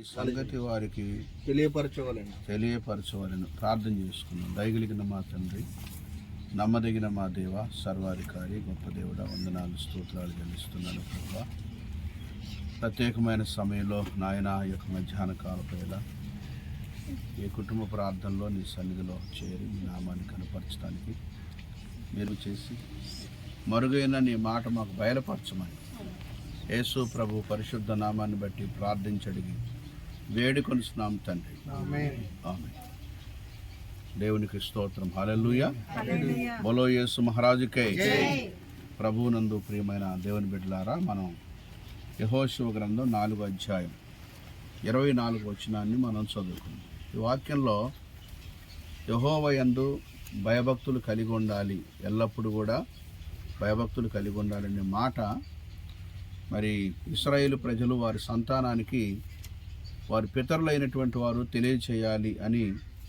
ఈ సంగతి వారికి తెలియపరచవలను. తెలియపరచవాలని. ప్రార్థన చేసుకున్నాం. దయగలిగిన మా తండ్రి నమ్మదగిన మా దేవ సర్వాధికారి గొప్ప దేవుడ వందనాలు స్తోత్రాలు చెల్లిస్తున్నాను ప్రభా. ప్రత్యేకమైన సమయంలో నాయన ఈ యొక్క మధ్యాహ్న కాల వేళ ఈ కుటుంబ ప్రార్థనలో నీ సన్నిధిలో చేరి మీ నామాన్ని కనపరచడానికి మీరు చేసి మరుగైన నీ మాట మాకు బయలుపరచమని యేసు ప్రభు పరిశుద్ధ నామాన్ని బట్టి ప్రార్థించడిగి వేడుకొనిస్తున్నాం తండ్రి. ఆమె దేవునికి స్తోత్రం. హల్లెలూయా. బోలో యేసు మహారాజుకై. ప్రభువునందు ప్రియమైన దేవుని బిడ్డలారా మనం యహోశివ గ్రంథం నాలుగో అధ్యాయం ఇరవై నాలుగు వచనాన్ని మనం చదువుకుందాం. ఈ వాక్యంలో యహోవయందు భయభక్తులు కలిగి ఉండాలి. ఎల్లప్పుడూ కూడా భయభక్తులు కలిగి ఉండాలనే మాట మరి ఇస్రాయేలు ప్రజలు వారి సంతానానికి వారి పితరులైనటువంటి వారు తెలియచేయాలి అని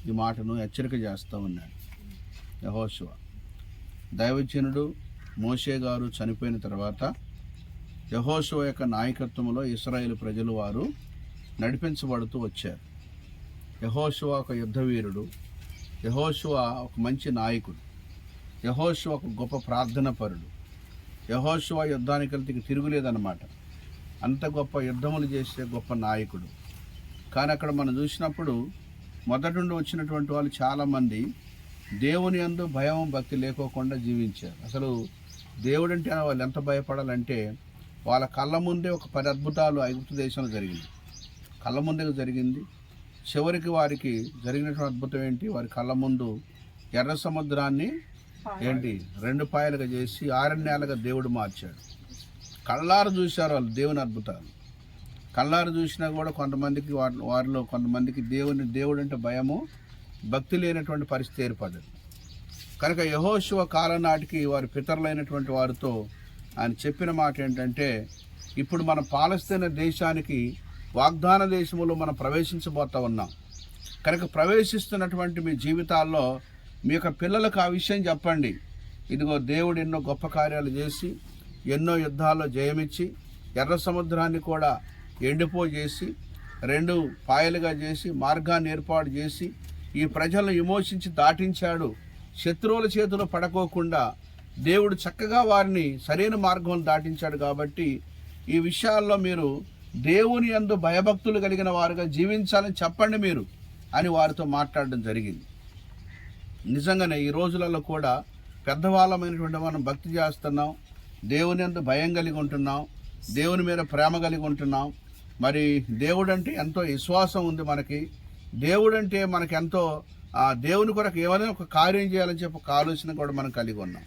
ఈ మాటను హెచ్చరిక చేస్తూ ఉన్నాడు. యహోశివ దైవజనుడు మోషే గారు చనిపోయిన తర్వాత యహోశివ యొక్క నాయకత్వంలో ఇస్రాయేల్ ప్రజలు వారు నడిపించబడుతూ వచ్చారు. యహోశివ ఒక యుద్ధవీరుడు యహోశివ ఒక మంచి నాయకుడు. యహోశివ ఒక గొప్ప ప్రార్థన పరుడు యహోశివ యుద్ధానికి వెళ్తే తిరుగులేదన్నమాట. అంత గొప్ప యుద్ధములు చేసే గొప్ప నాయకుడు. కానీ అక్కడ మనం చూసినప్పుడు మొదటి నుండి వచ్చినటువంటి వాళ్ళు చాలామంది దేవుని అందు భయం భక్తి లేకోకుండా జీవించారు. అసలు దేవుడు అంటే వాళ్ళు ఎంత భయపడాలంటే వాళ్ళ కళ్ళ ముందే ఒక పది అద్భుతాలు ఐగుప్తు దేశంలో జరిగింది. కళ్ళ ముందే జరిగింది. చివరికి వారికి జరిగినటువంటి అద్భుతం ఏంటి? వారి కళ్ళ ముందు ఎర్ర సముద్రాన్ని ఏంటి? రెండు పాయలుగా చేసి ఆరణ్యాలుగా దేవుడు మార్చాడు. కళ్ళారు చూశారు వాళ్ళు దేవుని అద్భుతాలు. కళ్ళారు చూసినా కూడా కొంతమందికి వారిలో కొంతమందికి దేవుని దేవుడు అంటే భయము భక్తి లేనటువంటి పరిస్థితి ఏర్పడ్డది. కనుక యహోశివ కాలం నాటికి వారి పితరులైనటువంటి వారితో ఆయన చెప్పిన మాట ఏంటంటే ఇప్పుడు మన పాలస్తీన దేశానికి వాగ్దాన దేశంలో మనం ప్రవేశించబోతా ఉన్నాం. కనుక ప్రవేశిస్తున్నటువంటి మీ జీవితాల్లో మీ యొక్క పిల్లలకు ఆ విషయం చెప్పండి. ఇదిగో దేవుడు ఎన్నో గొప్ప కార్యాలు చేసి ఎన్నో యుద్ధాల్లో జయమిచ్చి ఎర్ర సముద్రాన్ని కూడా ఎండిపో చేసి రెండు పాయలుగా చేసి మార్గాన్ని ఏర్పాటు చేసి ఈ ప్రజలను విమోచించి దాటించాడు. శత్రువుల చేతిలో పడకోకుండా దేవుడు చక్కగా వారిని సరైన మార్గం దాటించాడు కాబట్టి ఈ విషయాల్లో మీరు దేవుని యందు భయభక్తులు కలిగిన వారుగా జీవించాలని చెప్పండి మీరు అని వారితో మాట్లాడడం జరిగింది. నిజంగానే ఈ రోజులలో కూడా పెద్దవాళ్ళమైనటువంటి మనం భక్తి చేస్తున్నాం దేవుని అందు భయం కలిగి ఉంటున్నాం దేవుని మీద ప్రేమ కలిగి ఉంటున్నాం. మరి దేవుడు అంటే ఎంతో విశ్వాసం ఉంది మనకి. దేవుడు అంటే మనకి ఎంతో ఆ దేవుని కొరకు ఏమైనా ఒక కార్యం చేయాలని చెప్పి ఒక ఆలోచన కూడా మనం కలిగి ఉన్నాం.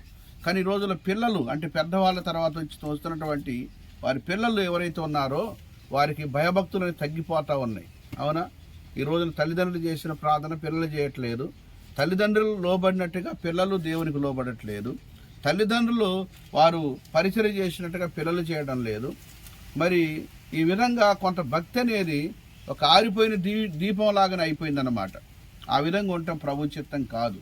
కానీ ఈ రోజుల్లో పిల్లలు అంటే పెద్దవాళ్ళ తర్వాత వచ్చి తోస్తున్నటువంటి వారి పిల్లలు ఎవరైతే ఉన్నారో వారికి భయభక్తులు అనేవి తగ్గిపోతూ ఉన్నాయి. అవునా? ఈ రోజున తల్లిదండ్రులు చేసిన ప్రార్థన పిల్లలు చేయట్లేదు. తల్లిదండ్రులు లోబడినట్టుగా పిల్లలు దేవునికి లోబడట్లేదు. తల్లిదండ్రులు వారు పరిచయం చేసినట్టుగా పిల్లలు చేయడం లేదు. మరి ఈ విధంగా కొంత భక్తి అనేది ఒక ఆరిపోయిన దీ దీపం లాగానే అయిపోయిందన్నమాట. ఆ విధంగా ఉండటం ప్రభు చిత్తం కాదు.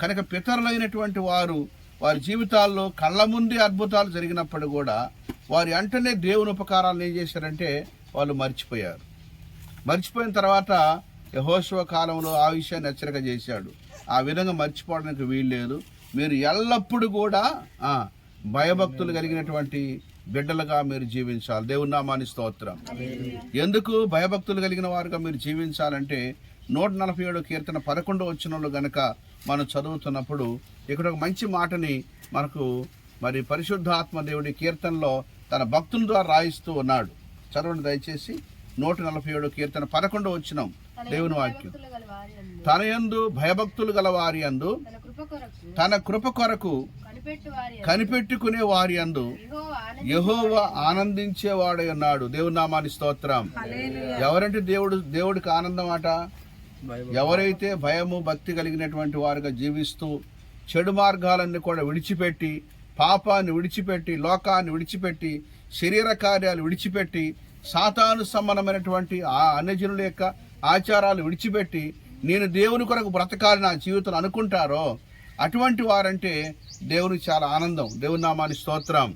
కనుక పితరులైనటువంటి వారు వారి జీవితాల్లో కళ్ళ ముందే అద్భుతాలు జరిగినప్పుడు కూడా వారి అంటనే దేవుని ఉపకారాలను ఏం చేశారంటే వాళ్ళు మర్చిపోయారు. మర్చిపోయిన తర్వాత యహోశివ కాలంలో ఆ విషయాన్ని హెచ్చరిక చేశాడు. ఆ విధంగా మర్చిపోవడానికి వీల్లేదు. మీరు ఎల్లప్పుడూ కూడా భయభక్తులు కలిగినటువంటి బిడ్డలుగా మీరు జీవించాలి. దేవుని నామాని స్తోత్రం. ఎందుకు భయభక్తులు కలిగిన వారుగా మీరు జీవించాలంటే నూట నలభై ఏడు కీర్తన పదకొండు వచ్చినలో గనక మనం చదువుతున్నప్పుడు ఇక్కడ ఒక మంచి మాటని మనకు మరి పరిశుద్ధాత్మ దేవుడి కీర్తనలో తన భక్తుల ద్వారా రాయిస్తూ ఉన్నాడు. చదవండి దయచేసి. నూట నలభై ఏడు కీర్తన పదకొండు వచ్చినాం దేవుని వాక్యం. తన యందు భయభక్తులు గల వారి యందు తన కృప కొరకు తన కృప కొరకు కనిపెట్టు వారి యందు, కనిపెట్టుకునే వారి యందు యెహోవా ఆనందించు యహోవా ఆనందించేవాడై ఉన్నాడు. దేవుని నామాని స్తోత్రం. ఎవరంటే దేవుడు దేవుడికి ఆనందం అట ఎవరైతే భయము భక్తి కలిగినటువంటి వారుగా జీవిస్తూ చెడు మార్గాలన్నీ కూడా విడిచిపెట్టి పాపాన్ని విడిచిపెట్టి లోకాన్ని విడిచిపెట్టి శరీర కార్యాలు విడిచిపెట్టి సాతాను సంబంధమైనటువంటి ఆ అన్యజనుల యొక్క ఆచారాలు విడిచిపెట్టి నేను దేవుని కొరకు బ్రతకాలి నా జీవితం అనుకుంటారో అటువంటి వారంటే దేవునికి చాలా ఆనందం. దేవుని నామాని స్తోత్రం.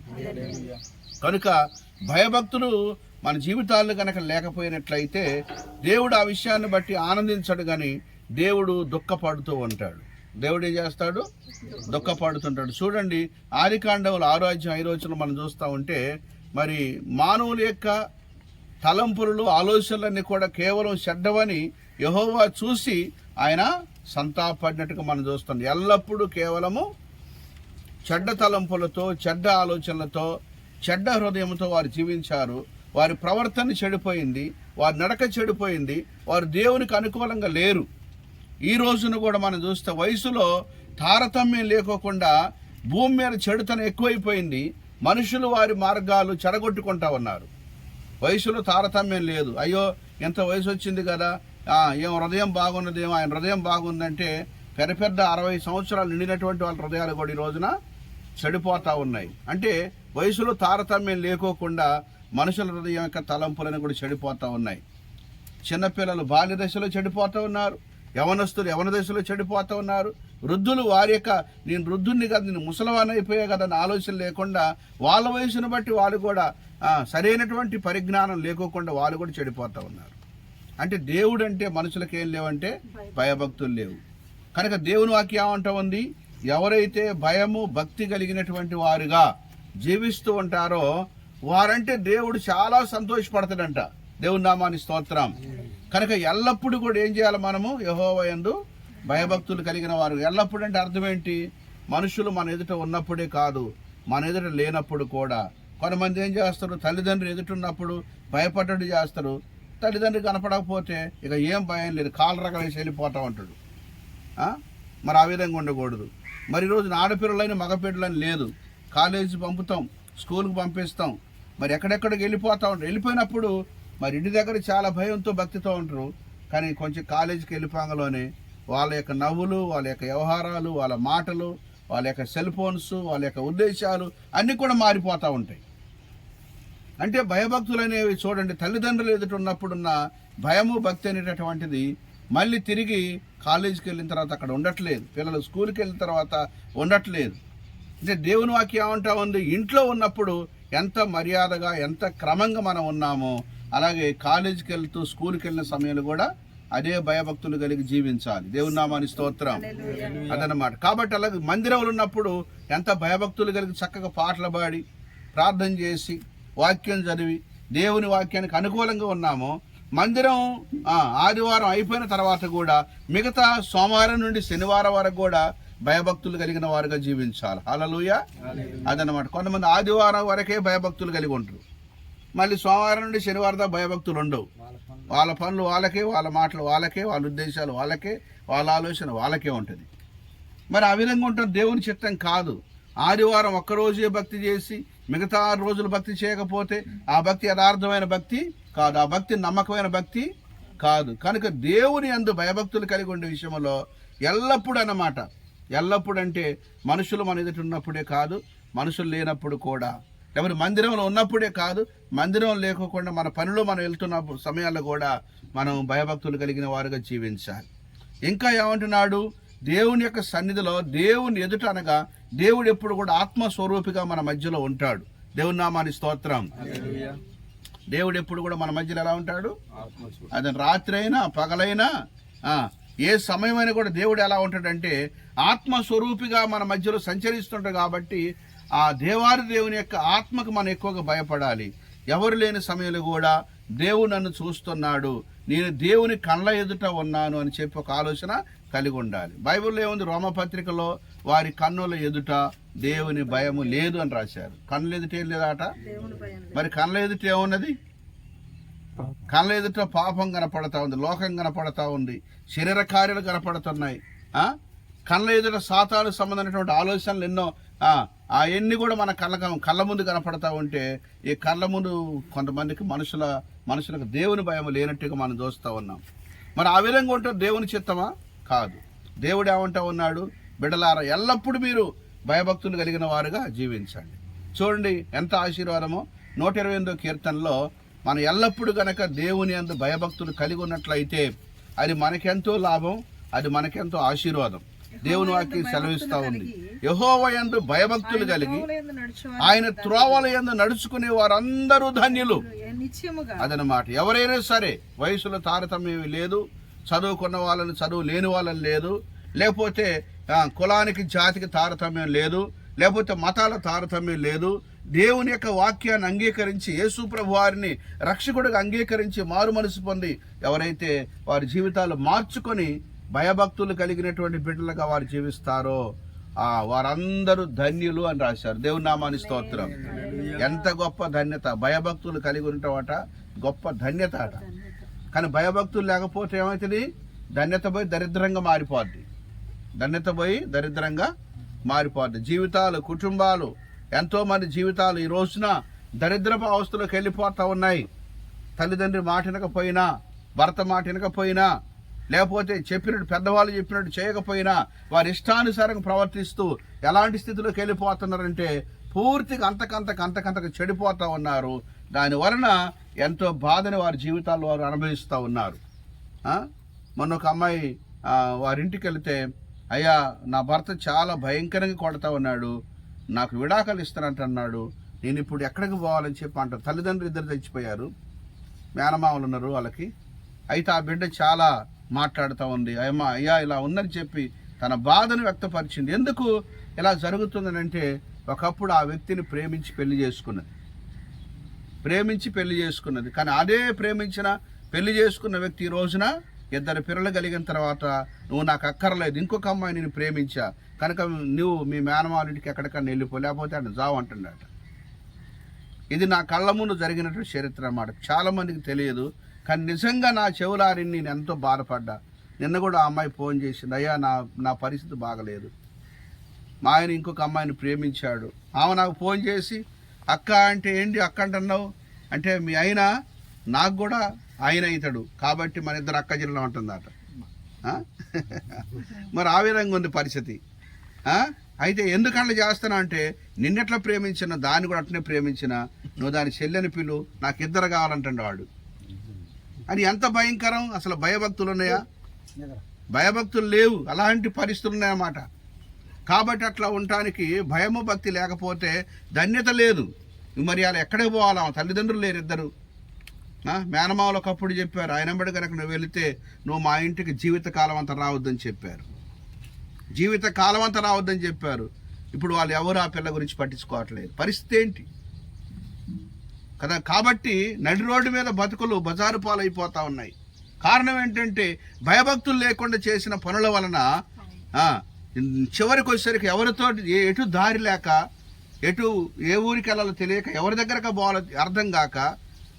కనుక భయభక్తులు మన జీవితాల్లో కనుక లేకపోయినట్లయితే దేవుడు ఆ విషయాన్ని బట్టి ఆనందించడు కానీ దేవుడు దుఃఖపడుతూ ఉంటాడు. దేవుడు ఏం చేస్తాడు? దుఃఖపడుతుంటాడు. చూడండి ఆదికాండవులు ఆరోగ్యం ఐరోచనలు మనం చూస్తూ ఉంటే మరి మానవుల యొక్క తలంపులు ఆలోచనలన్నీ కూడా కేవలం చెడ్డవని యహోవా చూసి ఆయన సంతాపడినట్టుగా మనం చూస్తాం. ఎల్లప్పుడూ కేవలము చెడ్డ తలంపులతో చెడ్డ ఆలోచనలతో చెడ్డ హృదయంతో వారు జీవించారు. వారి ప్రవర్తన చెడిపోయింది వారి నడక చెడిపోయింది వారు దేవునికి అనుకూలంగా లేరు. ఈ రోజున కూడా మనం చూస్తే వయసులో తారతమ్యం లేకోకుండా భూమి మీద చెడుతనం ఎక్కువైపోయింది. మనుషులు వారి మార్గాలు చెడగొట్టుకుంటా ఉన్నారు. వయసులో తారతమ్యం లేదు. అయ్యో ఎంత వయసు వచ్చింది కదా? ఏం హృదయం బాగున్నదేమో ఆయన హృదయం బాగుందంటే పెద్ద పెద్ద అరవై సంవత్సరాలు నిండినటువంటి వాళ్ళ హృదయాలు కూడా ఈ రోజున చెడిపోతూ ఉన్నాయి. అంటే వయసులో తారతమ్యం లేకోకుండా మనుషుల హృదయం యొక్క తలంపులను కూడా చెడిపోతూ ఉన్నాయి. చిన్నపిల్లలు బాల్య దశలో చెడిపోతూ ఉన్నారు. యవనస్తులు యవన దశలో చెడిపోతూ ఉన్నారు. వృద్ధులు వారి యొక్క నేను వృద్ధుని కదా నేను ముసలవాణి అయిపోయా కదా అని ఆలోచన లేకుండా వాళ్ళ వయసును బట్టి వాళ్ళు కూడా సరైనటువంటి పరిజ్ఞానం లేకోకుండా వాళ్ళు కూడా చెడిపోతూ ఉన్నారు. అంటే దేవుడు అంటే మనుషులకు ఏం లేవంటే భయభక్తులు లేవు. కనుక దేవుని వాక్యం ఏమంటా ఉంది? ఎవరైతే భయము భక్తి కలిగినటువంటి వారుగా జీవిస్తూ ఉంటారో వారంటే దేవుడు చాలా సంతోషపడతాడంట. దేవుని నామాని స్తోత్రం. కనుక ఎల్లప్పుడూ కూడా ఏం చేయాలి మనము? యహోవయందు భయభక్తులు కలిగిన వారు. ఎల్లప్పుడూ అంటే అర్థం ఏంటి? మనుషులు మన ఎదుట ఉన్నప్పుడే కాదు మన ఎదుట లేనప్పుడు కూడా. కొంతమంది ఏం చేస్తారు? తల్లిదండ్రులు ఎదుట ఉన్నప్పుడు భయపడ్డట్టు చేస్తారు. తల్లిదండ్రులు కనపడకపోతే ఇక ఏం భయం లేదు. కాలు రకలేసి వెళ్ళిపోతా ఉంటాడు. మరి ఆ విధంగా ఉండకూడదు. మరి ఈరోజు ఆడపిల్లలైన మగపిల్లలని లేదు. కాలేజీ పంపుతాం స్కూల్కి పంపిస్తాం. మరి ఎక్కడెక్కడికి వెళ్ళిపోతా ఉంటారు. వెళ్ళిపోయినప్పుడు మరి ఇంటి దగ్గర చాలా భయంతో భక్తితో ఉంటారు. కానీ కొంచెం కాలేజీకి వెళ్ళిపోగానే వాళ్ళ యొక్క నవ్వులు వాళ్ళ యొక్క వ్యవహారాలు వాళ్ళ మాటలు వాళ్ళ యొక్క సెల్ ఫోన్స్ వాళ్ళ యొక్క ఉద్దేశాలు అన్నీ కూడా మారిపోతూ ఉంటాయి. అంటే భయభక్తులు అనేవి చూడండి తల్లిదండ్రులు ఎదుట ఉన్నప్పుడున్న భయము భక్తి అనేటటువంటిది మళ్ళీ తిరిగి కాలేజీకి వెళ్ళిన తర్వాత అక్కడ ఉండట్లేదు. పిల్లలు స్కూల్కి వెళ్ళిన తర్వాత ఉండట్లేదు. అంటే దేవుని వాక్యం ఏమంటా ఉంది? ఇంట్లో ఉన్నప్పుడు ఎంత మర్యాదగా ఎంత క్రమంగా మనం ఉన్నామో అలాగే కాలేజీకి వెళ్తూ స్కూల్కి వెళ్ళిన సమయంలో కూడా అదే భయభక్తులు కలిగి జీవించాలి. దేవుని నామాని స్తోత్రం. అదనమాట కాబట్టి అలాగే మందిరంలో ఉన్నప్పుడు ఎంత భయభక్తులు కలిగి చక్కగా పాటలు పాడి ప్రార్థన చేసి వాక్యం చదివి దేవుని వాక్యానికి అనుకూలంగా ఉన్నామో మందిరం ఆదివారం అయిపోయిన తర్వాత కూడా మిగతా సోమవారం నుండి శనివారం వరకు కూడా భయభక్తులు కలిగిన వారుగా జీవించాలి. హలలుయ అదనమాట కొంతమంది ఆదివారం వరకే భయభక్తులు కలిగి ఉంటారు. మళ్ళీ సోమవారం నుండి శనివారం దాకా భయభక్తులు ఉండవు. వాళ్ళ పనులు. వాళ్ళకే వాళ్ళ మాటలు వాళ్ళకే వాళ్ళ ఉద్దేశాలు వాళ్ళకే వాళ్ళ ఆలోచన వాళ్ళకే ఉంటుంది. మరి ఆ విధంగా ఉంటుంది దేవుని చిత్తం కాదు. ఆదివారం ఒక్కరోజే భక్తి చేసి మిగతా రోజులు భక్తి చేయకపోతే ఆ భక్తి యథార్థమైన భక్తి కాదు. ఆ భక్తి నమ్మకమైన భక్తి కాదు. కనుక దేవుని అందు భయభక్తులు కలిగి ఉండే విషయంలో ఎల్లప్పుడు అన్నమాట. ఎల్లప్పుడు అంటే మనుషులు మన ఎదుట ఉన్నప్పుడే కాదు మనుషులు లేనప్పుడు కూడా. ఎవరి మందిరంలో ఉన్నప్పుడే కాదు మందిరం లేకోకుండా మన పనిలో మనం వెళ్తున్న సమయాల్లో కూడా మనం భయభక్తులు కలిగిన వారుగా జీవించాలి. ఇంకా ఏమంటున్నాడు? దేవుని యొక్క సన్నిధిలో దేవుని ఎదుట అనగా దేవుడు ఎప్పుడు కూడా ఆత్మస్వరూపిగా మన మధ్యలో ఉంటాడు. దేవుని నామాని స్తోత్రం. దేవుడు ఎప్పుడు కూడా మన మధ్యలో ఎలా ఉంటాడు? అది రాత్రి అయినా పగలైనా ఏ సమయమైనా కూడా దేవుడు ఎలా ఉంటాడంటే ఆత్మస్వరూపిగా మన మధ్యలో సంచరిస్తుంటాడు కాబట్టి ఆ దేవారి దేవుని యొక్క ఆత్మకు మనం ఎక్కువగా భయపడాలి. ఎవరు లేని సమయంలో కూడా దేవుడు నన్ను చూస్తున్నాడు. నేను దేవుని కళ్ళ ఎదుట ఉన్నాను అని చెప్పి ఒక ఆలోచన కలిగి ఉండాలి బైబిల్లో ఏముంది? రోమపత్రికలో వారి కన్నుల ఎదుట దేవుని భయము లేదు అని రాశారు. కన్నుల ఎదుట ఏం లేదాట? మరి కళ్ళ ఎదుట ఏమున్నది? కళ్ళ ఎదుట పాపం కనపడతా ఉంది లోకం కనపడతా ఉంది శరీర కార్యాలు కనపడుతున్నాయి. ఆ? కళ్ళ ఎదుట సాతాను సంబంధమైనటువంటి ఆలోచనలు ఎన్నో ఎన్ని కూడా మన కళ్ళ కళ్ళ ముందు కనపడతా ఉంటే ఈ కళ్ళ ముందు కొంతమందికి మనుషుల మనుషులకు దేవుని భయం లేనట్టుగా మనం చూస్తూ ఉన్నాం. మరి ఆ విధంగా ఉంటే దేవుని చిత్తమా? కాదు. దేవుడు ఏమంటా ఉన్నాడు? బిడలారా ఎల్లప్పుడూ మీరు భయభక్తులు కలిగిన వారుగా జీవించండి. చూడండి ఎంత ఆశీర్వాదమో. నూట ఇరవై ఎనిమిదో కీర్తనలో మనం ఎల్లప్పుడూ గనక దేవుని అందు భయభక్తులు కలిగి ఉన్నట్లయితే అది మనకెంతో లాభం అది మనకెంతో ఆశీర్వాదం. దేవుని వాక్యం సెలవిస్తా ఉంది. యహోవ యందు భయభక్తులు కలిగి ఆయన త్రోవల యందు నడుచుకునే వారందరూ ధన్యులు. అదనమాట ఎవరైనా సరే వయసులో తారతమ్యం లేదు చదువుకున్న వాళ్ళని చదువు లేని వాళ్ళని లేదు. లేకపోతే కులానికి జాతికి తారతమ్యం లేదు. లేకపోతే మతాల తారతమ్యం లేదు. దేవుని యొక్క వాక్యాన్ని అంగీకరించి యేసు ప్రభు వారిని రక్షకుడిగా అంగీకరించి మారు మనసు పొంది ఎవరైతే వారి జీవితాలు మార్చుకొని భయభక్తులు కలిగినటువంటి బిడ్డలుగా వారు జీవిస్తారో ఆ వారందరూ ధన్యులు అని రాశారు. దేవుని నామాని స్తోత్రం. ఎంత గొప్ప ధన్యత. భయభక్తులు కలిగి ఉంటావట గొప్ప ధన్యత అట. కానీ భయభక్తులు లేకపోతే ఏమవుతుంది ధన్యత పోయి దరిద్రంగా మారిపోద్ది. ధన్యత పోయి దరిద్రంగా మారిపోద్ది. జీవితాలు కుటుంబాలు ఎంతోమంది జీవితాలు ఈ రోజున దరిద్రపు అవస్థలోకి వెళ్ళిపోతూ ఉన్నాయి. తల్లిదండ్రి మాట వినకపోయినా భర్త మాట వినకపోయినా లేకపోతే చెప్పినట్టు పెద్దవాళ్ళు చెప్పినట్టు చేయకపోయినా వారి ఇష్టానుసారంగా ప్రవర్తిస్తూ ఎలాంటి స్థితిలోకి వెళ్ళిపోతున్నారంటే పూర్తిగా అంతకంతకు అంతకంతకు చెడిపోతూ ఉన్నారు. దాని వలన ఎంతో బాధని వారి జీవితాల్లో వారు అనుభవిస్తూ ఉన్నారు. మొన్న ఒక అమ్మాయి వారింటికి వెళితే అయ్యా నా భర్త చాలా భయంకరంగా కొడతా ఉన్నాడు. నాకు విడాకులు ఇస్తానంటున్నాడు. నేను ఇప్పుడు ఎక్కడికి పోవాలని చెప్పి అంటారు తల్లిదండ్రులు ఇద్దరు తెచ్చిపోయారు మేనమామలు ఉన్నారు వాళ్ళకి. అయితే ఆ బిడ్డ చాలా మాట్లాడుతూ ఉంది. అయ్యమ్మ అయ్యా ఇలా ఉందని చెప్పి తన బాధను వ్యక్తపరిచింది. ఎందుకు ఇలా జరుగుతుందనంటే ఒకప్పుడు ఆ వ్యక్తిని ప్రేమించి పెళ్ళి చేసుకున్నది. ప్రేమించి పెళ్ళి చేసుకున్నది. కానీ అదే ప్రేమించిన పెళ్ళి చేసుకున్న వ్యక్తి ఈ రోజున ఇద్దరు పిల్లలు కలిగిన తర్వాత నువ్వు నాకు అక్కర్లేదు ఇంకొక అమ్మాయి నేను ప్రేమించా కనుక నువ్వు మీ మేనమాలింటికి ఎక్కడికన్నా వెళ్ళిపో లేకపోతే ఆయన జావు అంటున్నాడు ఇది నా కళ్ళ ముందు జరిగినటువంటి చరిత్ర అన్నమాట. చాలామందికి తెలియదు కానీ నిజంగా నా చెవులారిని నేను ఎంతో బాధపడ్డా. నిన్న కూడా ఆ అమ్మాయి ఫోన్ చేసింది అయ్యా నా నా పరిస్థితి బాగలేదు. మా ఆయన ఇంకొక అమ్మాయిని ప్రేమించాడు. ఆమె నాకు ఫోన్ చేసి అక్క అంటే ఏంటి అక్క అంటున్నావు? అంటే మీ ఆయన నాకు కూడా ఆయన అవుతాడు కాబట్టి మన ఇద్దరు అక్క జిల్లా ఉంటుందట? మరి ఆ విధంగా ఉంది పరిస్థితి? అయితే ఎందుకట్లా చేస్తున్నా అంటే నిన్నెట్లా ప్రేమించిన దాన్ని కూడా అట్లనే ప్రేమించిన నువ్వు దాని చెల్లెని పిలు నాకు ఇద్దరు కావాలంటాడు వాడు. అది ఎంత భయంకరం? అసలు భయభక్తులు ఉన్నాయా? భయభక్తులు లేవు. అలాంటి పరిస్థితులు ఉన్నాయన్నమాట. కాబట్టి అట్లా ఉండటానికి భయము భక్తి లేకపోతే ధన్యత లేదు. మరి అలా ఎక్కడికి పోవాలా? తల్లిదండ్రులు లేరు ఇద్దరు. మేనమావలు ఒకప్పుడు చెప్పారు ఆయన వెంబడి కనుక నువ్వు వెళితే నువ్వు మా ఇంటికి జీవిత కాలం అంతా రావద్దని చెప్పారు. జీవిత కాలం అంతా రావద్దని చెప్పారు. ఇప్పుడు వాళ్ళు ఎవరు ఆ పిల్ల గురించి పట్టించుకోవట్లేదు. పరిస్థితి ఏంటి? కదా? కాబట్టి నడి రోడ్డు మీద బతుకులు బజారు పాలైపోతా ఉన్నాయి. కారణం ఏంటంటే భయభక్తులు లేకుండా చేసిన పనుల వలన చివరికి వచ్చేసరికి ఎవరితో ఎటు దారి లేక ఎటు ఏ ఊరికి వెళ్ళాలో తెలియక ఎవరి దగ్గరకు పోవాలో అర్థం కాక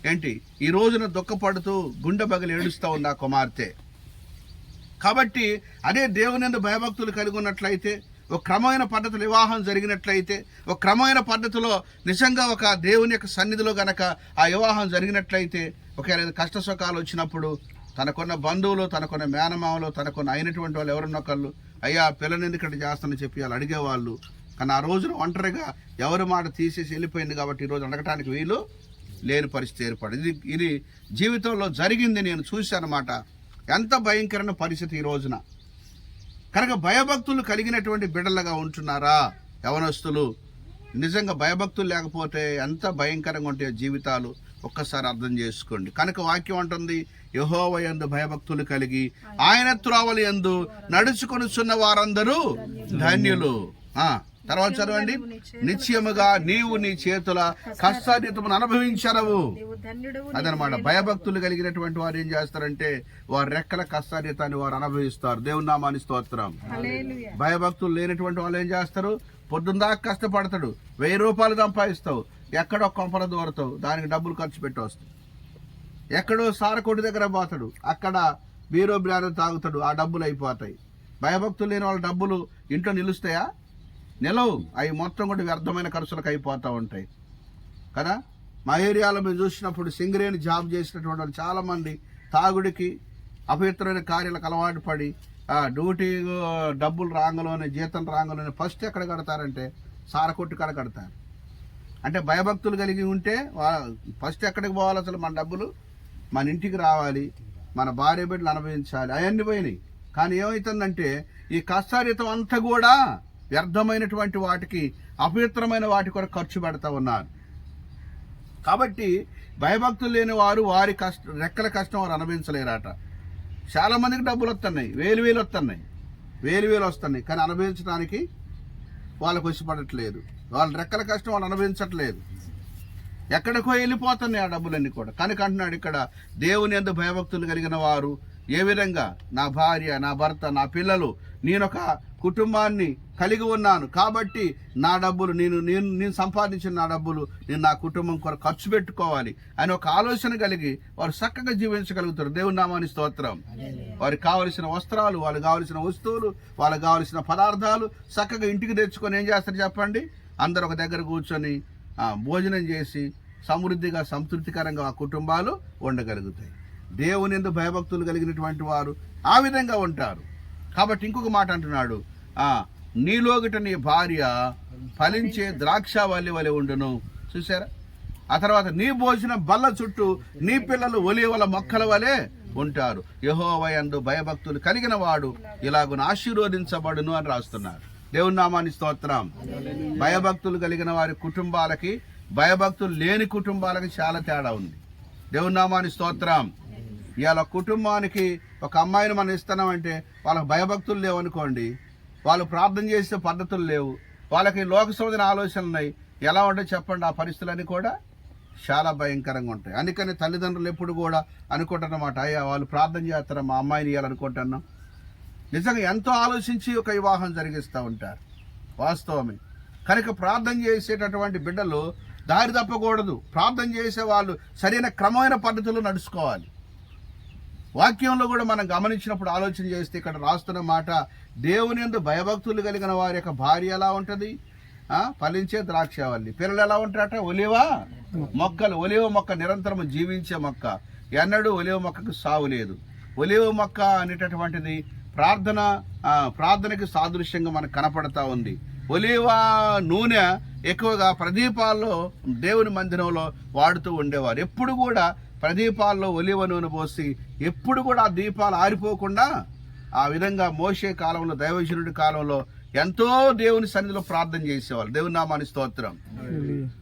ఏంటి ఈ రోజున దుఃఖపడుతూ గుండె బగలు ఏడుస్తూ ఉంది ఆ కుమార్తె. కాబట్టి అదే దేవుని భయభక్తులు కలిగి ఉన్నట్లయితే ఒక క్రమమైన పద్ధతిలో వివాహం జరిగినట్లయితే ఒక క్రమమైన పద్ధతిలో నిజంగా ఒక దేవుని యొక్క సన్నిధిలో గనక ఆ వివాహం జరిగినట్లయితే ఒకవేళ కష్ట సుఖాలు వచ్చినప్పుడు తనకున్న బంధువులు తనకున్న మేనమామలు తనకున్న అయినటువంటి వాళ్ళు ఎవరన్నా ఒకళ్ళు అయ్యా పిల్లని ఎందుకంటే ఇక్కడ చేస్తానని చెప్పి వాళ్ళు అడిగేవాళ్ళు. కానీ ఆ రోజున ఒంటరిగా ఎవరి మాట తీసేసి వెళ్ళిపోయింది కాబట్టి ఈరోజు అడగటానికి వీలు లేని పరిస్థితి ఏర్పడింది. ఇది ఇది జీవితంలో జరిగింది నేను చూశానమాట. ఎంత భయంకరమైన పరిస్థితి ఈ రోజున. కనుక భయభక్తులు కలిగినటువంటి బిడ్డలుగా ఉంటున్నారా యవనస్తులు? నిజంగా భయభక్తులు లేకపోతే ఎంత భయంకరంగా ఉంటాయో జీవితాలు? ఒక్కసారి అర్థం చేసుకోండి. కనుక వాక్యం అంటుంది యహోవ యందు భయభక్తులు కలిగి ఆయన త్రోవలు యందు నడుచుకొనుచున్న వారందరూ ధన్యులు. ఆ తర్వాత చదవండి. నిశ్చయముగా నీవు నీ చేతుల కష్టాతీతమును అనుభవించరవు అదనమాట. భయభక్తులు కలిగినటువంటి వారు ఏం చేస్తారంటే వారి రెక్కల కష్టాతీతాన్ని వారు అనుభవిస్తారు. దేవుని నామాని స్తోత్రం. భయభక్తులు లేనటువంటి వాళ్ళు ఏం చేస్తారు? పొద్దున్న దాకా కష్టపడతాడు. వెయ్యి రూపాయలు సంపాదిస్తావు. ఎక్కడో కొంపల దూరతావు దానికి డబ్బులు ఖర్చు పెట్టి వస్తావు ఎక్కడో సారకోటి దగ్గర పోతాడు. అక్కడ బీరో బ్రాండ్ తాగుతాడు. ఆ డబ్బులు అయిపోతాయి. భయభక్తులు లేని వాళ్ళ డబ్బులు ఇంట్లో నిలుస్తాయా? నిలవు. అవి మొత్తం కూడా వ్యర్థమైన ఖర్చులకు అయిపోతూ ఉంటాయి. కదా? మా ఏరియాలో మేము చూసినప్పుడు సింగరేణి జాబ్ చేసినటువంటి వాళ్ళు చాలామంది తాగుడికి అపవిత్రమైన కార్యాలకు అలవాటు పడి డ్యూటీ డబ్బులు రాంగలోనే జీతం రాంగలోనే ఫస్ట్ ఎక్కడ కడతారంటే సారకొట్టు కాడ కడతారు. అంటే భయభక్తులు కలిగి ఉంటే వా- ఫస్ట్ ఎక్కడికి పోవాలి అసలు మన డబ్బులు? మన ఇంటికి రావాలి. మన భార్య బిడ్డలు అనుభవించాలి. అవన్నీ పోయినాయి. కానీ ఏమవుతుందంటే ఈ కష్టారితం అంతా కూడా వ్యర్థమైనటువంటి వాటికి అపవిత్రమైన వాటి కొరకు ఖర్చు పెడతా ఉన్నారు. కాబట్టి భయభక్తులు లేని వారు వారి కష్ట రెక్కల కష్టం వారు అనుభవించలేరట. చాలా మందికి డబ్బులు వస్తున్నాయి వేలు వేలు వస్తున్నాయి వేలు వేలు వస్తున్నాయి. కానీ అనుభవించడానికి వాళ్ళకు ఇష్టపడట్లేదు వాళ్ళ రెక్కల కష్టం వాళ్ళు అనుభవించట్లేదు. ఎక్కడికో వెళ్ళిపోతున్నాయి ఆ డబ్బులన్నీ కూడా. కనుక అంటున్నాడు ఇక్కడ దేవుని ఎందు భయభక్తులు కలిగిన వారు ఏ విధంగా? నా భార్య నా భర్త నా పిల్లలు నేనొక కుటుంబాన్ని కలిగి ఉన్నాను. కాబట్టి నా డబ్బులు నేను నేను నేను సంపాదించిన నా డబ్బులు నేను నా కుటుంబం కొరకు ఖర్చు పెట్టుకోవాలి అని ఒక ఆలోచన కలిగి వారు చక్కగా జీవించగలుగుతారు. దేవుని నామాని స్తోత్రం. వారికి కావలసిన వస్త్రాలు వాళ్ళకి కావలసిన వస్తువులు వాళ్ళకి కావలసిన పదార్థాలు చక్కగా ఇంటికి తెచ్చుకొని ఏం చేస్తారు చెప్పండి? అందరు ఒక దగ్గర కూర్చొని భోజనం చేసి సమృద్ధిగా సంతృప్తికరంగా ఆ కుటుంబాలు ఉండగలుగుతాయి. దేవుని ఎందు భయభక్తులు కలిగినటువంటి వారు ఆ విధంగా ఉంటారు. కాబట్టి ఇంకొక మాట అంటున్నాడు. నీలోగిట నీ భార్య ఫలించే ద్రాక్ష వల్లి వలె ఉండును. చూసారా ఆ తర్వాత నీ భోజనం బల్ల చుట్టూ నీ పిల్లలు ఒలివల మొక్కల వలె ఉంటారు. యహోవయందు భయభక్తులు కలిగిన వాడు ఇలాగున ఆశీర్వదించబడును అని రాస్తున్నారు. దేవుని నామాని స్తోత్రం. భయభక్తులు కలిగిన వారి కుటుంబాలకి భయభక్తులు లేని కుటుంబాలకి చాలా తేడా ఉంది. దేవుని నామాని స్తోత్రం. ఇవాళ కుటుంబానికి ఒక అమ్మాయిని మనం ఇస్తున్నామంటే వాళ్ళకి భయభక్తులు లేవనుకోండి వాళ్ళు ప్రార్థన చేసే పద్ధతులు లేవు వాళ్ళకి లోక సంబంధించిన ఆలోచనలు ఉన్నాయి. ఎలా ఉంటాయి చెప్పండి ఆ పరిస్థితులన్నీ కూడా చాలా భయంకరంగా ఉంటాయి. అందుకని తల్లిదండ్రులు ఎప్పుడు కూడా అనుకుంటారన్నమాట అయ్యా వాళ్ళు ప్రార్థన చేస్తారా? మా అమ్మాయిని ఇవ్వాలనుకుంటున్నాం నిజంగా ఎంతో ఆలోచించి ఒక వివాహం జరిగిస్తూ ఉంటారు. వాస్తవమే. కనుక ప్రార్థన చేసేటటువంటి బిడ్డలు దారి తప్పకూడదు. ప్రార్థన చేసే వాళ్ళు సరైన క్రమమైన పద్ధతిలో నడుచుకోవాలి. వాక్యంలో కూడా మనం గమనించినప్పుడు ఆలోచన చేస్తే ఇక్కడ రాస్తున్న మాట దేవుని ఎందు భయభక్తులు కలిగిన వారి యొక్క భార్య ఎలా ఉంటుంది? ఫలించే ద్రాక్షవల్లి. పిల్లలు ఎలా ఉంటారట? ఒలివా? మొక్కలు. ఒలివ మొక్క నిరంతరం జీవించే మొక్క. ఎన్నడూ ఒలివ మొక్కకు సావు లేదు. ఒలివ మొక్క అనేటటువంటిది ప్రార్థన ప్రార్థనకి సాదృశ్యంగా మనకు కనపడతా ఉంది. ఒలివ నూనె ఎక్కువగా ప్రదీపాల్లో దేవుని మందిరంలో వాడుతూ ఉండేవారు. ఎప్పుడు కూడా ప్రదీపాల్లో ఒలివ నూనె పోసి ఎప్పుడు కూడా ఆ దీపాలు ఆరిపోకుండా ఆ విధంగా మోసే కాలంలో దైవజనుడి కాలంలో ఎంతో దేవుని సన్నిధిలో ప్రార్థన చేసేవాళ్ళు. దేవుని నామాని స్తోత్రం.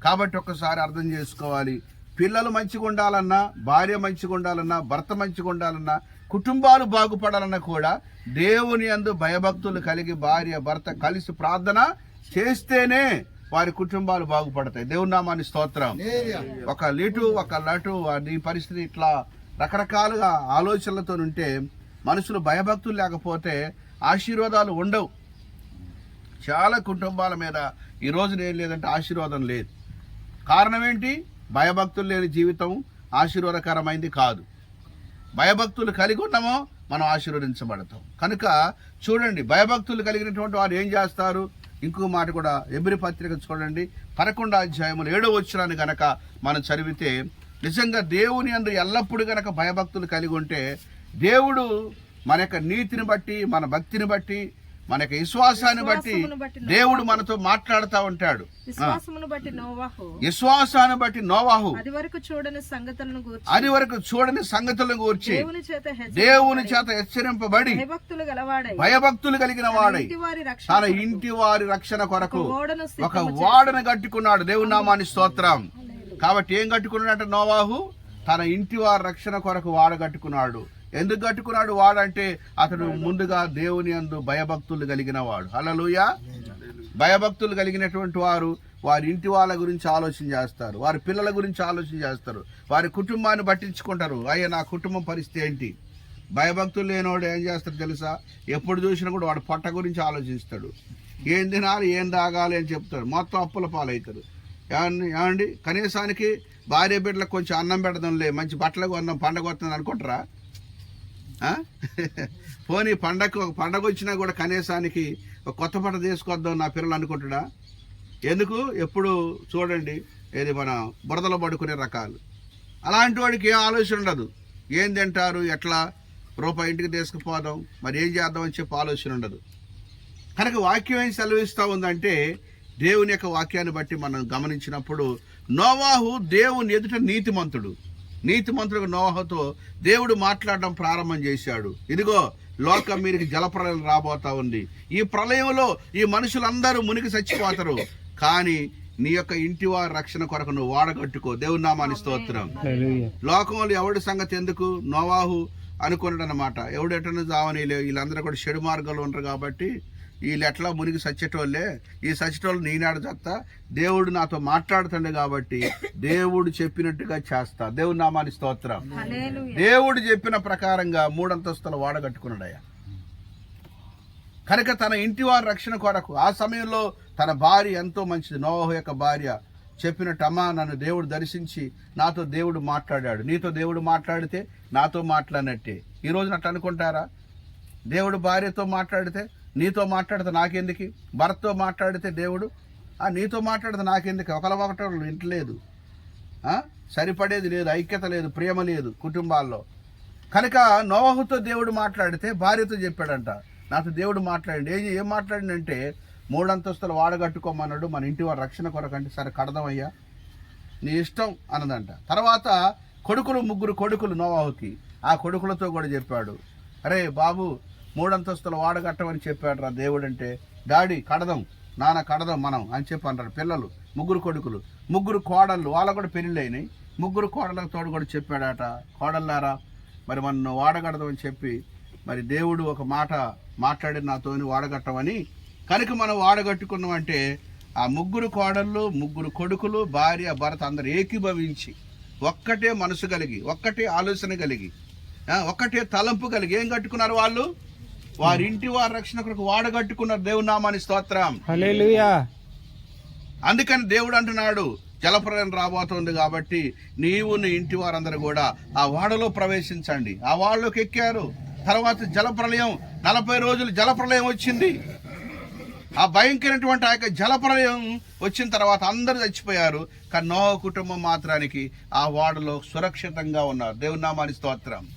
కాబట్టి ఒక్కసారి అర్థం చేసుకోవాలి. పిల్లలు మంచిగా ఉండాలన్నా భార్య మంచిగా ఉండాలన్నా భర్త మంచిగా ఉండాలన్నా కుటుంబాలు బాగుపడాలన్నా కూడా దేవుని అందు భయభక్తులు కలిగి భార్య భర్త కలిసి ప్రార్థన చేస్తేనే వారి కుటుంబాలు బాగుపడతాయి. దేవుని నామాని స్తోత్రం. ఒక లీటు ఒక లటు నీ పరిస్థితి ఇట్లా రకరకాలుగా ఆలోచనలతో ఉంటే మనుషులు భయభక్తులు లేకపోతే ఆశీర్వాదాలు ఉండవు. చాలా కుటుంబాల మీద ఈ రోజున ఏం లేదంటే ఆశీర్వాదం లేదు. కారణం ఏంటి? భయభక్తులు లేని జీవితం ఆశీర్వాదకరమైంది కాదు. భయభక్తులు కలిగి ఉన్నామో మనం ఆశీర్వదించబడతాం. కనుక చూడండి భయభక్తులు కలిగినటువంటి వారు ఏం చేస్తారు? ఇంకో మాట కూడా ఎబ్రి పత్రిక చూడండి పదకొండు అధ్యాయములు ఏడో వచ్చినాన్ని గనక మనం చదివితే నిజంగా దేవుని అందు ఎల్లప్పుడూ గనక భయభక్తులు కలిగి ఉంటే దేవుడు మన యొక్క నీతిని బట్టి మన భక్తిని బట్టి మన యొక్క విశ్వాసాన్ని బట్టి దేవుడు మనతో మాట్లాడుతూ ఉంటాడు. విశ్వాసమును బట్టి నోవాహు. విశ్వాసాన్ని బట్టి నోవాహు. అది వరకు చూడని సంగతులను గూర్చి అది వరకు చూడని సంగతులను గూర్చి దేవుని చేత హెచ్చ దేవుని చేత హెచ్చరింపబడి భయభక్తులు గలవాడై భయభక్తులు కలిగిన వాడై తన ఇంటి వారి రక్షణ కొరకు ఒక వాడను కట్టుకున్నాడు దేవుని నామాని స్తోత్రం. కాబట్టి ఏం కట్టుకున్నాడంటే నోవాహు? తన ఇంటి వారి రక్షణ కొరకు వాడ కట్టుకున్నాడు. ఎందుకు కట్టుకున్నాడు వాడంటే అతడు ముందుగా దేవుని అందు భయభక్తులు కలిగిన వాడు. హలలుయ భయభక్తులు కలిగినటువంటి వారు వారి ఇంటి వాళ్ళ గురించి ఆలోచన చేస్తారు. వారి పిల్లల గురించి ఆలోచన చేస్తారు. వారి కుటుంబాన్ని పట్టించుకుంటారు. అయ్యా నా కుటుంబం పరిస్థితి ఏంటి? భయభక్తులు లేనివాడు ఏం చేస్తాడు తెలుసా? ఎప్పుడు చూసినా కూడా వాడు పొట్ట గురించి ఆలోచిస్తాడు. ఏం తినాలి ఏం తాగాలి అని చెప్తాడు. మొత్తం అప్పుల పాలవుతారు ఏమండి కనీసానికి భార్య బిడ్డలకు కొంచెం అన్నం పెడదాంలే మంచి బట్టలు అన్నం పండగ వస్తుంది అనుకుంటారా? పోనీ పండగ పండగ వచ్చినా కూడా కనీసానికి ఒక కొత్త పంట తీసుకొద్దాం నా పిల్లలు అనుకుంటాడా ఎందుకు? ఎప్పుడు చూడండి. ఏది మన బురదలో పడుకునే రకాలు. అలాంటి వాడికి ఏం ఆలోచన ఉండదు. ఏం తింటారు? ఎట్లా? రూపాయి ఇంటికి తీసుకుపోదాం. మరి ఏం చేద్దాం అని చెప్పి ఆలోచన ఉండదు. కనుక వాక్యం ఏం సెలవిస్తూ ఉందంటే దేవుని యొక్క వాక్యాన్ని బట్టి మనం గమనించినప్పుడు నోవాహు దేవుని ఎదుట నీతిమంతుడు. నీతిమంతుడు నోవాహుతో దేవుడు మాట్లాడడం ప్రారంభం చేశాడు. ఇదిగో లోకం మీదకి జలప్రలయం రాబోతా ఉంది. ఈ ప్రళయంలో ఈ మనుషులందరూ మునిగి చచ్చిపోతారు. కానీ నీ యొక్క ఇంటి వారి రక్షణ కొరకు నువ్వు వాడగట్టుకో. దేవుని నామాని స్తోత్రం. లోకంలో ఎవడి సంగతి ఎందుకు? నోవాహు అనుకున్నాడు అనమాట ఎవడు ఎటను జావని వీళ్ళందరూ కూడా చెడు మార్గంలో ఉంటారు కాబట్టి వీళ్ళు ఎట్లా మునిగి సచ్చేటోళ్ళే? ఈ సచ్చేటోళ్ళు నేనాడు చెత్తా దేవుడు నాతో మాట్లాడుతుండే కాబట్టి దేవుడు చెప్పినట్టుగా చేస్తా. దేవుని నామాని స్తోత్రం. దేవుడు చెప్పిన ప్రకారంగా మూడంతస్తుల వాడగట్టుకున్నాడయ్యా కనుక తన ఇంటి వారి రక్షణ కొరకు ఆ సమయంలో తన భార్య ఎంతో మంచిది. నోహు యొక్క భార్య చెప్పినట్టు అమ్మా నన్ను దేవుడు దర్శించి నాతో దేవుడు మాట్లాడాడు. నీతో దేవుడు మాట్లాడితే నాతో మాట్లాడినట్టే. ఈ రోజున అట్లా అనుకుంటారా? దేవుడు భార్యతో మాట్లాడితే నీతో మాట్లాడితే నాకెందుకు? భరత్తో మాట్లాడితే దేవుడు. ఆ నీతో మాట్లాడితే నాకెందుకు? ఒకల ఒకటి వింటలేదు సరిపడేది లేదు ఐక్యత లేదు ప్రేమ లేదు కుటుంబాల్లో. కనుక నోవహుతో దేవుడు మాట్లాడితే భార్యతో చెప్పాడంట. నాతో దేవుడు మాట్లాడండి. ఏం ఏం మాట్లాడిందంటే మూడంతస్తులు వాడగట్టుకోమన్నాడు మన ఇంటి వారి రక్షణ కొరకండి సరే కడదామయ్యా నీ ఇష్టం అన్నదంట. తర్వాత కొడుకులు ముగ్గురు కొడుకులు నోవాహుకి. ఆ కొడుకులతో కూడా చెప్పాడు. అరే బాబు మూడంతస్తులు వాడగట్టమని చెప్పాడు రా దేవుడు అంటే డాడీ కడదాం నాన్న కడదాం మనం అని చెప్పి అన్నారు పిల్లలు ముగ్గురు కొడుకులు. ముగ్గురు కోడళ్ళు వాళ్ళకు కూడా పెళ్ళిళ్ళైనాయి ముగ్గురు కోడళ్ళకు తోడు కూడా చెప్పాడట కోడళ్ళారా మరి మన వాడగడదామని చెప్పి మరి దేవుడు ఒక మాట మాట్లాడి నాతోని వాడగట్టమని కనుక మనం వాడగట్టుకున్నామంటే ఆ ముగ్గురు కోడళ్ళు ముగ్గురు కొడుకులు భార్య భర్త అందరు ఏకీభవించి ఒక్కటే మనసు కలిగి ఒక్కటే ఆలోచన కలిగి ఒక్కటే తలంపు కలిగి ఏం కట్టుకున్నారు వాళ్ళు? వారి ఇంటి వారి రక్షణ కొరకు వాడగట్టుకున్నారు దేవుని నామాని స్తోత్రం. అందుకని దేవుడు అంటున్నాడు జలప్రలయం రాబోతోంది కాబట్టి నీవు నీ ఇంటి వారందరూ కూడా ఆ వాడలో ప్రవేశించండి. ఆ వాడలోకి ఎక్కారు. తర్వాత జలప్రలయం నలభై రోజులు జలప్రలయం వచ్చింది. ఆ భయంకరమైనటువంటి ఆ యొక్క జలప్రలయం వచ్చిన తర్వాత అందరూ చచ్చిపోయారు. కానీ నోహ కుటుంబం మాత్రానికి ఆ వాడలో సురక్షితంగా ఉన్నారు. దేవుని నామాని స్తోత్రం.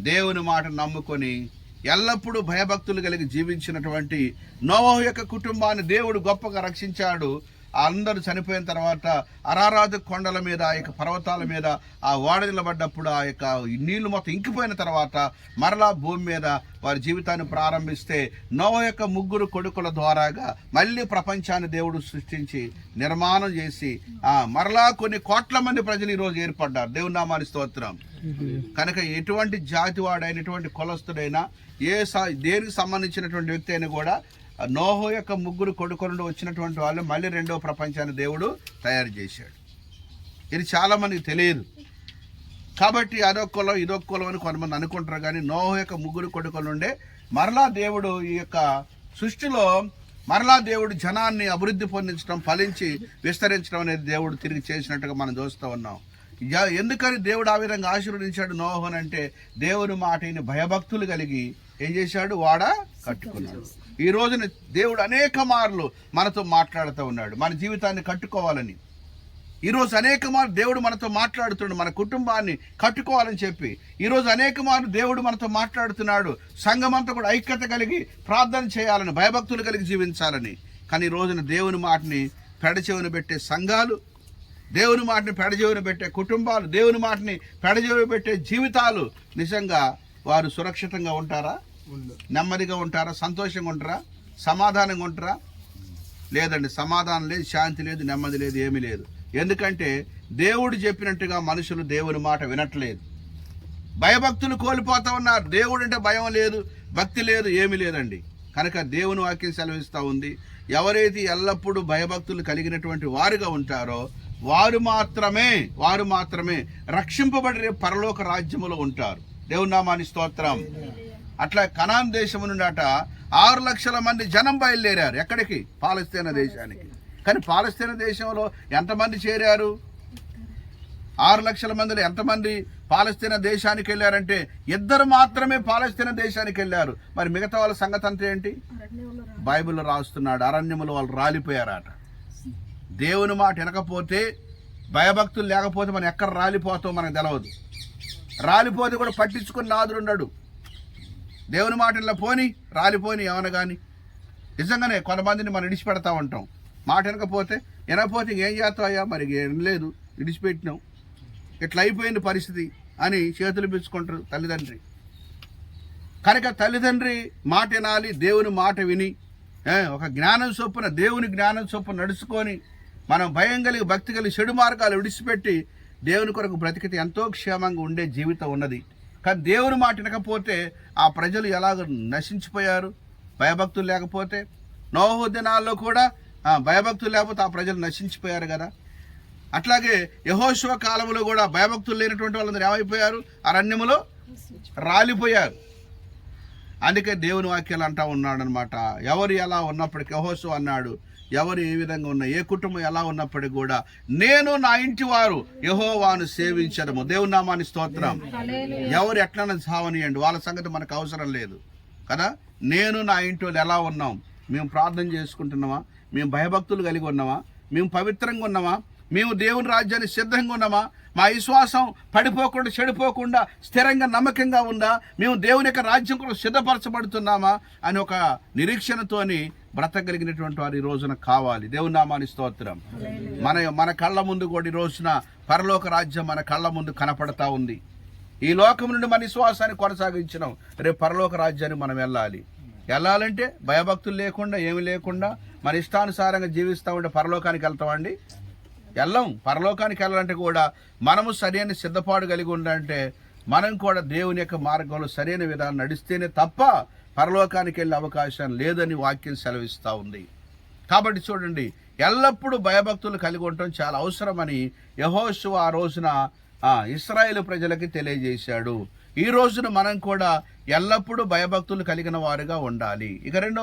దేవుని మాట నమ్ముకొని ఎల్లప్పుడూ భయభక్తులు కలిగి జీవించినటువంటి నోవహు యొక్క కుటుంబాన్ని దేవుడు గొప్పగా రక్షించాడు. అందరూ చనిపోయిన తర్వాత అరారాజు కొండల మీద ఆ యొక్క పర్వతాల మీద ఆ ఓడ నిలబడ్డప్పుడు ఆ యొక్క నీళ్ళు మొత్తం ఇంకిపోయిన తర్వాత మరలా భూమి మీద వారి జీవితాన్ని ప్రారంభిస్తే నోవ యొక్క ముగ్గురు కొడుకుల ద్వారాగా మళ్ళీ ప్రపంచాన్ని దేవుడు సృష్టించి నిర్మాణం చేసి ఆ మరలా కొన్ని కోట్ల మంది ప్రజలు ఈరోజు ఏర్పడ్డారు. దేవుని నామాని స్తోత్రం. కనుక ఎటువంటి జాతివాడైనటువంటి ఎటువంటి కులస్తుడైనా ఏ దేనికి సంబంధించినటువంటి వ్యక్తి అయినా కూడా నోహో యొక్క ముగ్గురు కొడుకు నుండి వచ్చినటువంటి వాళ్ళు మళ్ళీ రెండో ప్రపంచాన్ని దేవుడు తయారు చేశాడు. ఇది చాలామందికి తెలియదు. కాబట్టి అదొక కులం ఇదొక కులం అని కొంతమంది అనుకుంటారు కానీ నోహో యొక్క ముగ్గురు కొడుకుల నుండే మరలా దేవుడు ఈ యొక్క సృష్టిలో మరలా దేవుడు జనాన్ని అభివృద్ధి పొందించడం ఫలించి విస్తరించడం అనేది దేవుడు తిరిగి చేసినట్టుగా మనం చూస్తూ ఉన్నాం. ఎందుకని దేవుడు ఆ విధంగా ఆశీర్వదించాడు నోహోనంటే అంటే దేవుని మాటని భయభక్తులు కలిగి ఏం చేశాడు? వాడ కట్టుకున్నాడు. ఈ రోజున దేవుడు అనేక మార్లు మనతో మాట్లాడుతూ ఉన్నాడు. మన జీవితాన్ని కట్టుకోవాలని. ఈరోజు అనేక మార్లు దేవుడు మనతో మాట్లాడుతున్నాడు. మన కుటుంబాన్ని కట్టుకోవాలని చెప్పి. ఈరోజు అనేక మార్లు దేవుడు మనతో మాట్లాడుతున్నాడు. సంఘమంతా కూడా ఐక్యత కలిగి ప్రార్థన చేయాలని భయభక్తులు కలిగి జీవించాలని. కానీ ఈ రోజున దేవుని మాటని పెడచెవిన పెట్టే సంఘాలు దేవుని మాటని పెడచెవిన పెట్టే కుటుంబాలు దేవుని మాటని పెడచెవిన పెట్టే జీవితాలు నిజంగా వారు సురక్షితంగా ఉంటారా? నెమ్మదిగా ఉంటారా? సంతోషంగా ఉంటారా? సమాధానంగా ఉంటారా? లేదండి సమాధానం లేదు శాంతి లేదు నెమ్మది లేదు ఏమీ లేదు. ఎందుకంటే దేవుడు చెప్పినట్టుగా మనుషులు దేవుని మాట వినట్లేదు. భయభక్తులు కోల్పోతా ఉన్నారు. దేవుడు అంటే భయం లేదు భక్తి లేదు ఏమీ లేదండి. కనుక దేవుని వాక్యం సెలవిస్తూ ఉంది. ఎవరైతే ఎల్లప్పుడూ భయభక్తులు కలిగినటువంటి వారుగా ఉంటారో వారు మాత్రమే వారు మాత్రమే రక్షింపబడి పరలోక రాజ్యములో ఉంటారు. దేవుని నామాని స్తోత్రం. అట్లా కనాన్ దేశం నుండి అట ఆరు లక్షల మంది జనం బయలుదేరారు ఎక్కడికి? పాలస్తీనా దేశానికి. కానీ పాలస్తీనా దేశంలో ఎంతమంది చేరారు? ఆరు లక్షల మందిలో ఎంతమంది పాలస్తీనా దేశానికి వెళ్ళారంటే ఇద్దరు మాత్రమే పాలస్తీనా దేశానికి వెళ్ళారు. మరి మిగతా వాళ్ళ సంగతి అంతా ఏంటి? బైబిల్లో రాస్తున్నాడు అరణ్యములు వాళ్ళు రాలిపోయారట. దేవుని మాట వినకపోతే భయభక్తులు లేకపోతే మనం ఎక్కడ రాలిపోతాం మనకు తెలవదు. రాలిపోతే కూడా పట్టించుకుని నాదురున్నాడు దేవుని మాటల్లో పోని రాలిపోని ఏమైనా కానీ నిజంగానే కొంతమందిని మనం ఇడిచిపెడతా ఉంటాం. మాట వినకపోతే వినకపోతే ఇంకేం చేస్తావయ్యా? మరి ఏం లేదు. విడిచిపెట్టినాం. ఇట్లా అయిపోయింది పరిస్థితి అని చేతులు పిచ్చుకుంటారు తల్లిదండ్రి. కనుక తల్లిదండ్రి మాట వినాలి దేవుని మాట విని ఒక జ్ఞానం చొప్పున దేవుని జ్ఞానం చొప్పున నడుచుకొని మనం భయం కలిగి భక్తి కలిగి చెడు మార్గాలు విడిచిపెట్టి దేవుని కొరకు బ్రతికితే ఎంతో క్షేమంగా ఉండే జీవితం ఉన్నది. కానీ దేవుని మాట వినకపోతే ఆ ప్రజలు ఎలాగ నశించిపోయారు? భయభక్తులు లేకపోతే? నోహు దినాల్లో కూడా భయభక్తులు లేకపోతే ఆ ప్రజలు నశించిపోయారు కదా? అట్లాగే యహోశివ కాలంలో కూడా భయభక్తులు లేనటువంటి వాళ్ళందరూ ఏమైపోయారు? అరణ్యములో రాలిపోయారు. అందుకే దేవుని వాక్యాలు అంటా ఉన్నాడనమాట ఎవరు ఎలా ఉన్నప్పటికీ యహోశివ అన్నాడు ఎవరు ఏ విధంగా ఉన్న ఏ కుటుంబం ఎలా ఉన్నప్పటికీ కూడా నేను నా ఇంటి వారు యహోవాను సేవించడము. దేవుని నామాని స్తోత్రం. ఎవరు ఎట్లన్నా సావనియండి. వాళ్ళ సంగతి మనకు అవసరం లేదు. కదా? నేను నా ఇంటి వాళ్ళు ఎలా ఉన్నాం? మేము ప్రార్థన చేసుకుంటున్నామా? మేము భయభక్తులు కలిగి ఉన్నామా? మేము పవిత్రంగా ఉన్నామా? మేము దేవుని రాజ్యాన్ని సిద్ధంగా ఉన్నామా? మా విశ్వాసం పడిపోకుండా చెడిపోకుండా స్థిరంగా నమ్మకంగా ఉందా? మేము దేవుని యొక్క రాజ్యం కూడా సిద్ధపరచబడుతున్నామా? అని ఒక నిరీక్షణతోని బ్రతకగలిగినటువంటి వారు ఈ రోజున కావాలి. దేవుని నామాని స్తోత్రం. మన మన కళ్ళ ముందు కూడా ఈ రోజున పరలోక రాజ్యం మన కళ్ళ ముందు కనపడతా ఉంది. ఈ లోకం నుండి మన విశ్వాసాన్ని కొనసాగించినాం. రేపు పరలోక రాజ్యాన్ని మనం వెళ్ళాలి. వెళ్ళాలంటే భయభక్తులు లేకుండా ఏమి లేకుండా మన ఇష్టానుసారంగా జీవిస్తూ ఉంటే పరలోకానికి వెళ్తామండి వెళ్ళం. పరలోకానికి వెళ్ళాలంటే కూడా మనము సరైన సిద్ధపాటు కలిగి ఉండాలంటే మనం కూడా దేవుని యొక్క మార్గంలో సరైన విధానం నడిస్తేనే తప్ప పరలోకానికి వెళ్ళే అవకాశం లేదని వాక్యం సెలవిస్తూ ఉంది. కాబట్టి చూడండి ఎల్లప్పుడూ భయభక్తులు కలిగి ఉండటం చాలా అవసరమని యహోషు ఆ రోజున ఇస్రాయేల్ ప్రజలకి తెలియజేశాడు. ఈ రోజున మనం కూడా ఎల్లప్పుడూ భయభక్తులు కలిగిన వారుగా ఉండాలి. ఇక రెండో